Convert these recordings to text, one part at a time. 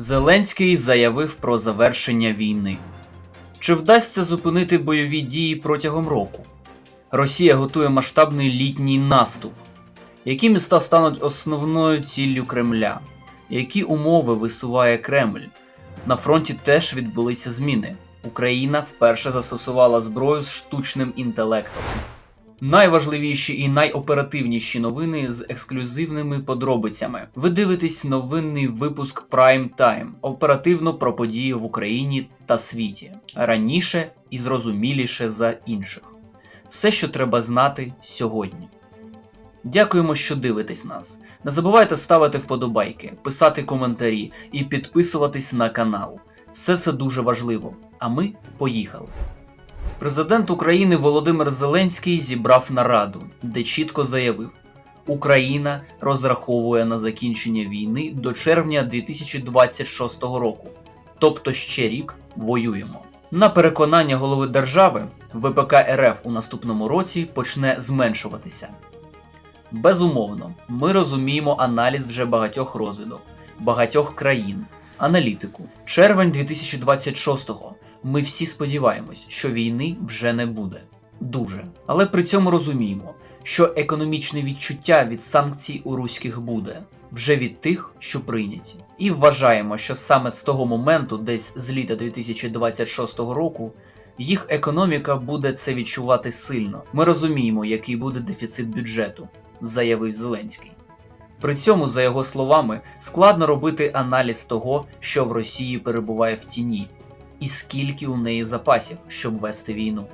Зеленський заявив про завершення війни. Чи вдасться зупинити бойові дії протягом року? Росія готує масштабний літній наступ. Які міста стануть основною ціллю Кремля? Які умови висуває Кремль? На фронті теж відбулися зміни. Україна вперше застосувала зброю з штучним інтелектом. Найважливіші і найоперативніші новини з ексклюзивними подробицями. Ви дивитесь новинний випуск Prime Time оперативно про події в Україні та світі раніше і зрозуміліше за інших. Все, що треба знати сьогодні. Дякуємо, що дивитесь нас. Не забувайте ставити вподобайки, писати коментарі і підписуватись на канал. Все це дуже важливо. А ми поїхали. Президент України Володимир Зеленський зібрав нараду, де чітко заявив: Україна розраховує на закінчення війни до червня 2026 року, тобто ще рік воюємо. На переконання голови держави, ВПК РФ у наступному році почне зменшуватися. Безумовно, ми розуміємо аналіз вже багатьох розвідок, багатьох країн, аналітику. Червень 2026-го. Ми всі сподіваємось, що війни вже не буде. Дуже. Але при цьому розуміємо, що економічне відчуття від санкцій у руських буде вже від тих, що прийняті. І вважаємо, що саме з того моменту, десь з літа 2026 року, їх економіка буде це відчувати сильно. Ми розуміємо, який буде дефіцит бюджету, заявив Зеленський. При цьому, за його словами, складно робити аналіз того, що в Росії перебуває в тіні, і скільки у неї запасів, щоб вести війну.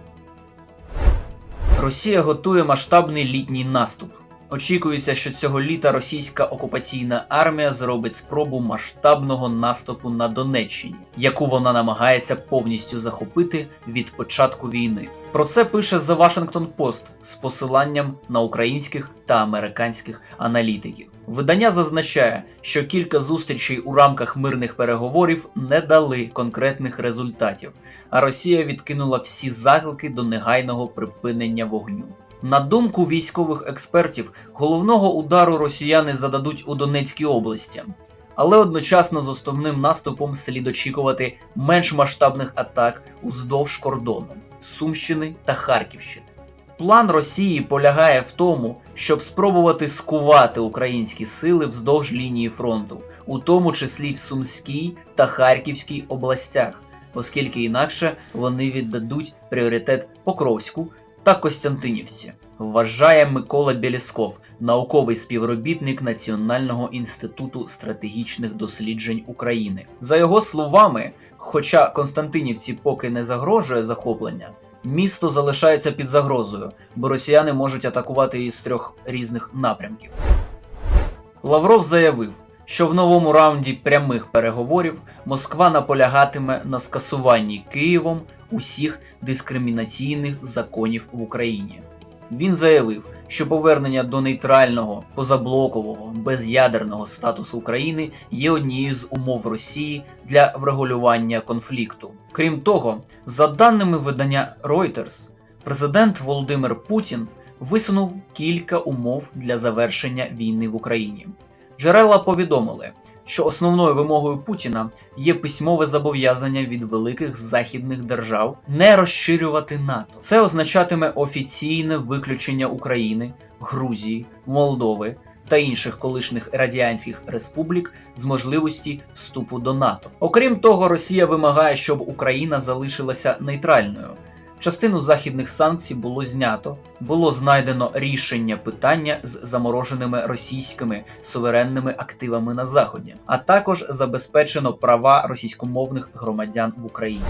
Росія готує масштабний літній наступ. Очікується, що цього літа російська окупаційна армія зробить спробу масштабного наступу на Донеччині, яку вона намагається повністю захопити від початку війни. Про це пише The Washington Post з посиланням на українських та американських аналітиків. Видання зазначає, що кілька зустрічей у рамках мирних переговорів не дали конкретних результатів, а Росія відкинула всі заклики до негайного припинення вогню. На думку військових експертів, головного удару росіяни зададуть у Донецькій області, але одночасно з основним наступом слід очікувати менш масштабних атак уздовж кордону Сумщини та Харківщини. План Росії полягає в тому, щоб спробувати скувати українські сили вздовж лінії фронту, у тому числі в Сумській та Харківській областях, оскільки інакше вони віддадуть пріоритет Покровську та Костянтинівці. Вважає Микола Білісков, науковий співробітник Національного інституту стратегічних досліджень України. За його словами, хоча Константинівці поки не загрожує захоплення, місто залишається під загрозою, бо росіяни можуть атакувати із трьох різних напрямків. Лавров заявив, що в новому раунді прямих переговорів Москва наполягатиме на скасуванні Києвом усіх дискримінаційних законів в Україні. Він заявив, що повернення до нейтрального, позаблокового, без'ядерного статусу України є однією з умов Росії для врегулювання конфлікту. Крім того, за даними видання Reuters, президент Володимир Путін висунув кілька умов для завершення війни в Україні. Джерела повідомили, що основною вимогою Путіна є письмове зобов'язання від великих західних держав не розширювати НАТО. Це означатиме офіційне виключення України, Грузії, Молдови та інших колишніх радянських республік з можливості вступу до НАТО. Окрім того, Росія вимагає, щоб Україна залишилася нейтральною. Частину західних санкцій було знято, було знайдено рішення питання з замороженими російськими суверенними активами на заході, а також забезпечено права російськомовних громадян в Україні.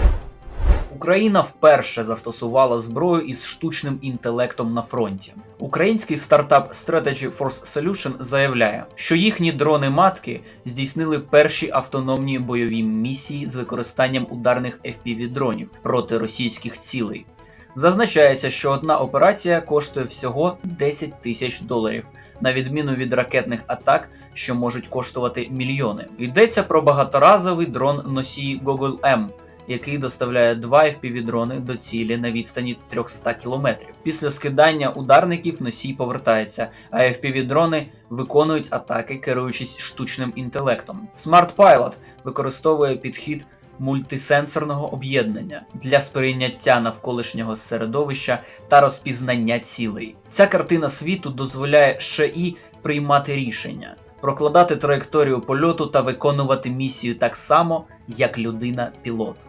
Україна вперше застосувала зброю із штучним інтелектом на фронті. Український стартап Strategy Force Solution заявляє, що їхні дрони-матки здійснили перші автономні бойові місії з використанням ударних FPV-дронів проти російських цілей. Зазначається, що одна операція коштує всього 10 тисяч доларів, на відміну від ракетних атак, що можуть коштувати мільйони. Йдеться про багаторазовий дрон носії Google M, який доставляє два FPV-дрони до цілі на відстані 300 км. Після скидання ударників носій повертається, а FPV-дрони виконують атаки, керуючись штучним інтелектом. Smart Pilot використовує підхід мультисенсорного об'єднання для сприйняття навколишнього середовища та розпізнання цілей. Ця картина світу дозволяє ще і приймати рішення, прокладати траєкторію польоту та виконувати місію так само, як людина-пілот.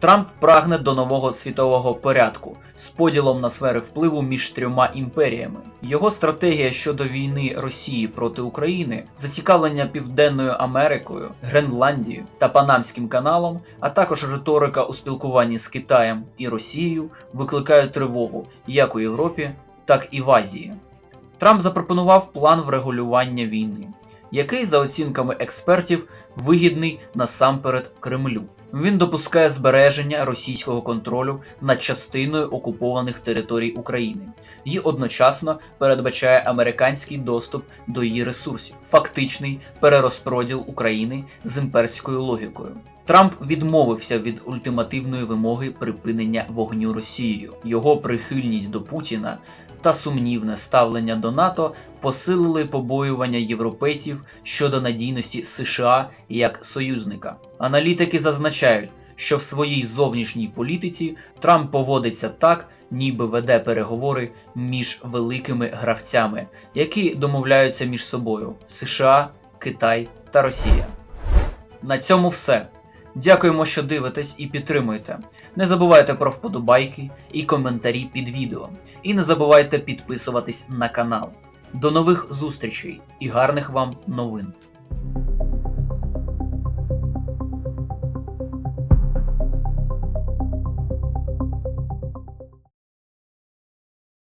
Трамп прагне до нового світового порядку з поділом на сфери впливу між трьома імперіями. Його стратегія щодо війни Росії проти України, зацікавлення Південною Америкою, Гренландією та Панамським каналом, а також риторика у спілкуванні з Китаєм і Росією викликають тривогу як у Європі, так і в Азії. Трамп запропонував план врегулювання війни, який, за оцінками експертів, вигідний насамперед Кремлю. Він допускає збереження російського контролю над частиною окупованих територій України і одночасно передбачає американський доступ до її ресурсів, фактичний перерозпроділ України з імперською логікою. Трамп відмовився від ультимативної вимоги припинення вогню Росією. Його прихильність до Путіна та сумнівне ставлення до НАТО посилили побоювання європейців щодо надійності США як союзника. Аналітики зазначають, що в своїй зовнішній політиці Трамп поводиться так, ніби веде переговори між великими гравцями, які домовляються між собою США, Китай та Росія. На цьому все. Дякуємо, що дивитесь і підтримуєте. Не забувайте про вподобайки і коментарі під відео. І не забувайте підписуватись на канал. До нових зустрічей і гарних вам новин!